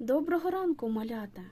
Доброго ранку, малята.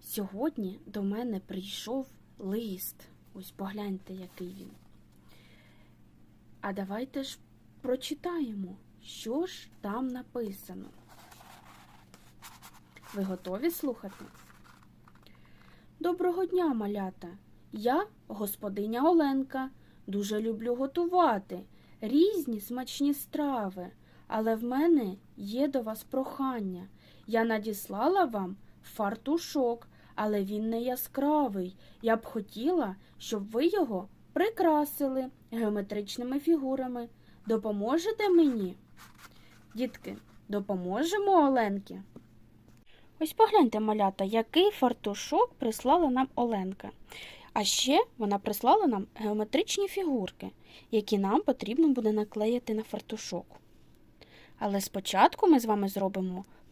Сьогодні до мене прийшов лист. Ось погляньте, який він. А давайте ж прочитаємо, що ж там написано. Ви готові слухати? Доброго дня, малята. Я господиня Оленка. Дуже люблю готувати різні смачні страви. Але в мене є до вас прохання. Я надіслала вам фартушок, але він не яскравий. Я б хотіла, щоб ви його прикрасили геометричними фігурами. Допоможете мені? Дітки, допоможемо Оленки? Ось погляньте, малята, який фартушок прислала нам Оленка. А ще вона прислала нам геометричні фігурки, які нам потрібно буде наклеїти на фартушок. Але спочатку ми з вами зробимо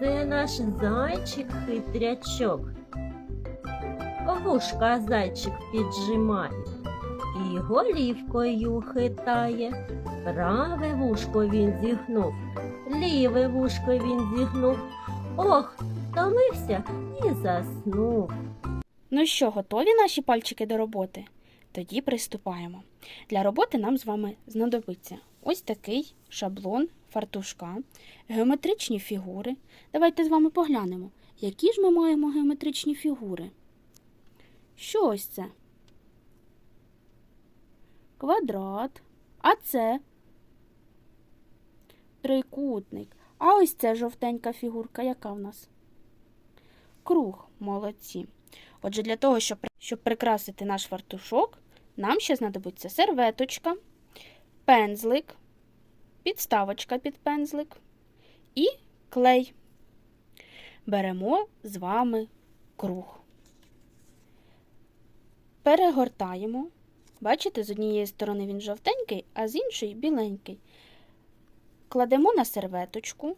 Це наш зайчик хитрячок. Вушка зайчик піджимає і голівкою хитає. Праве вушко він зігнув, ліве вушко він зігнув. Ох, втомився і заснув. Ну що, готові наші пальчики до роботи? Тоді приступаємо. Для роботи нам з вами знадобиться ось такий шаблон фартушка, геометричні фігури. Давайте з вами поглянемо, які ж ми маємо геометричні фігури. Що ось це? Квадрат. А це трикутник. А ось це жовтенька фігурка, яка в нас? Круг, молодці. Отже, для того, щоб, прикрасити наш фартушок, нам ще знадобиться серветочка, пензлик, підставочка під пензлик і клей. Беремо з вами круг. Перегортаємо. Бачите, з однієї сторони він жовтенький, а з іншої біленький. Кладемо на серветочку,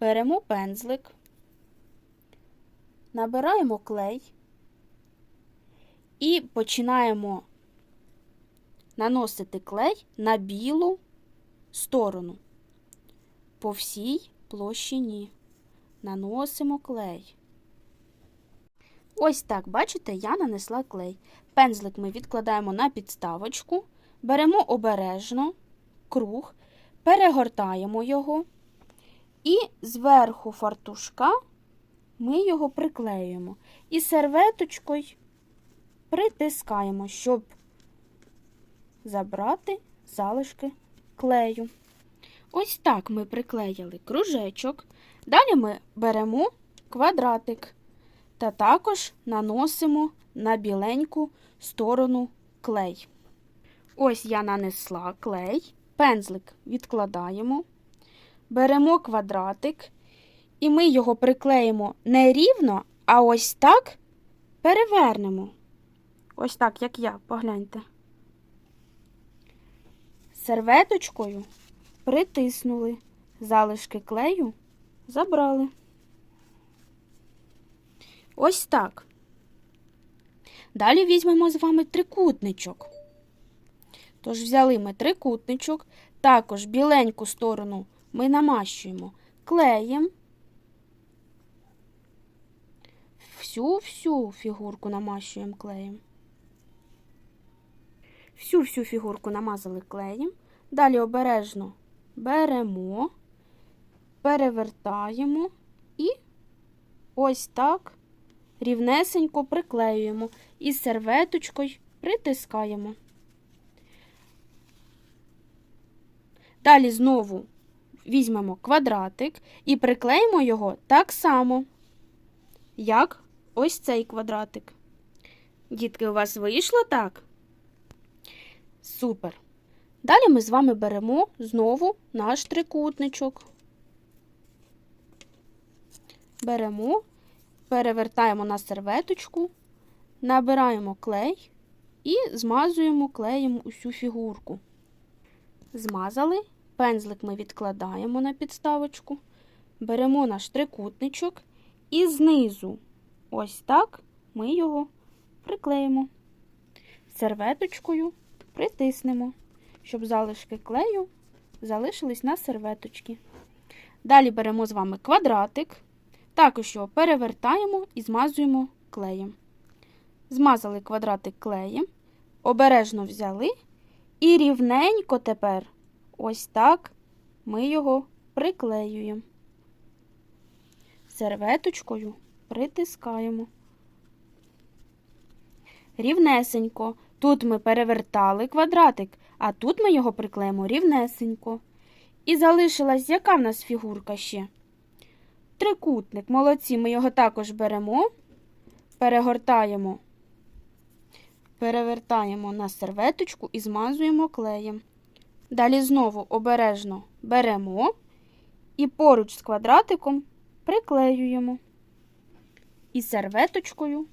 беремо пензлик, набираємо клей і починаємо наносити клей на білу сторону по всій площині. Наносимо клей. Ось так, бачите, я нанесла клей. Пензлик ми відкладаємо на підставочку, беремо обережно круг, перегортаємо його і зверху фартушка ми його приклеюємо. І серветочкою притискаємо, щоб забрати залишки клею. Ось так ми приклеїли кружечок. Далі ми беремо квадратик та також наносимо на біленьку сторону клей. Ось я нанесла клей, пензлик відкладаємо, беремо квадратик, і ми його приклеїмо не рівно, а ось так перевернемо. Ось так, як я, погляньте. Серветочкою притиснули, залишки клею забрали. Ось так. Далі візьмемо з вами трикутничок. Тож взяли ми трикутничок, також біленьку сторону ми намащуємо клеєм. Всю-всю фігурку намащуємо клеєм. Всю-всю фігурку намазали клеєм. Далі обережно беремо, перевертаємо і ось так рівнесенько приклеюємо і серветочкою притискаємо. Далі знову візьмемо квадратик і приклеїмо його так само, як ось цей квадратик. Дітки, у вас вийшло так? Супер. Далі ми з вами беремо знову наш трикутничок. беремо, перевертаємо на серветочку, набираємо клей і змазуємо клеєм усю фігурку. Змазали, пензлик ми відкладаємо на підставочку, беремо наш трикутничок і знизу, ось так, ми його приклеїмо. Серветочкою притиснемо, щоб залишки клею залишились на серветочці. Далі беремо з вами квадратик, також його перевертаємо і змазуємо клеєм. Змазали квадратик клеєм, обережно взяли і рівненько тепер ось так ми його приклеюємо. Серветочкою притискаємо. Рівнесенько. Тут ми перевертали квадратик, а тут ми його приклеїмо рівнесенько. І залишилась яка в нас фігурка ще? Трикутник. Молодці, ми його також беремо, перегортаємо, перевертаємо на серветочку і змазуємо клеєм. Далі знову обережно беремо і поруч з квадратиком приклеюємо. І серветочкою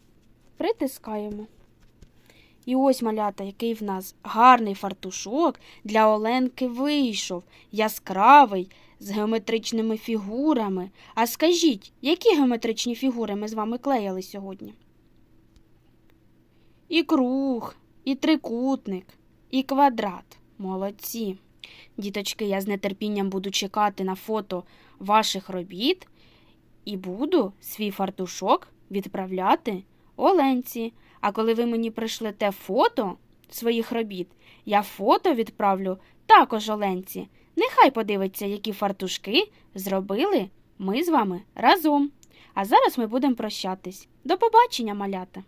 притискаємо. І ось малята, який в нас гарний фартушок для Оленки вийшов, яскравий, з геометричними фігурами. А скажіть, які геометричні фігури ми з вами клеїли сьогодні? І круг, і трикутник, і квадрат. Молодці. Діточки, я з нетерпінням буду чекати на фото ваших робіт і буду свій фартушок відправляти Оленці. А коли ви мені пришлете фото своїх робіт, я фото відправлю також Оленці. Нехай подивиться, які фартушки зробили ми з вами разом. А зараз ми будемо прощатись. До побачення, малята!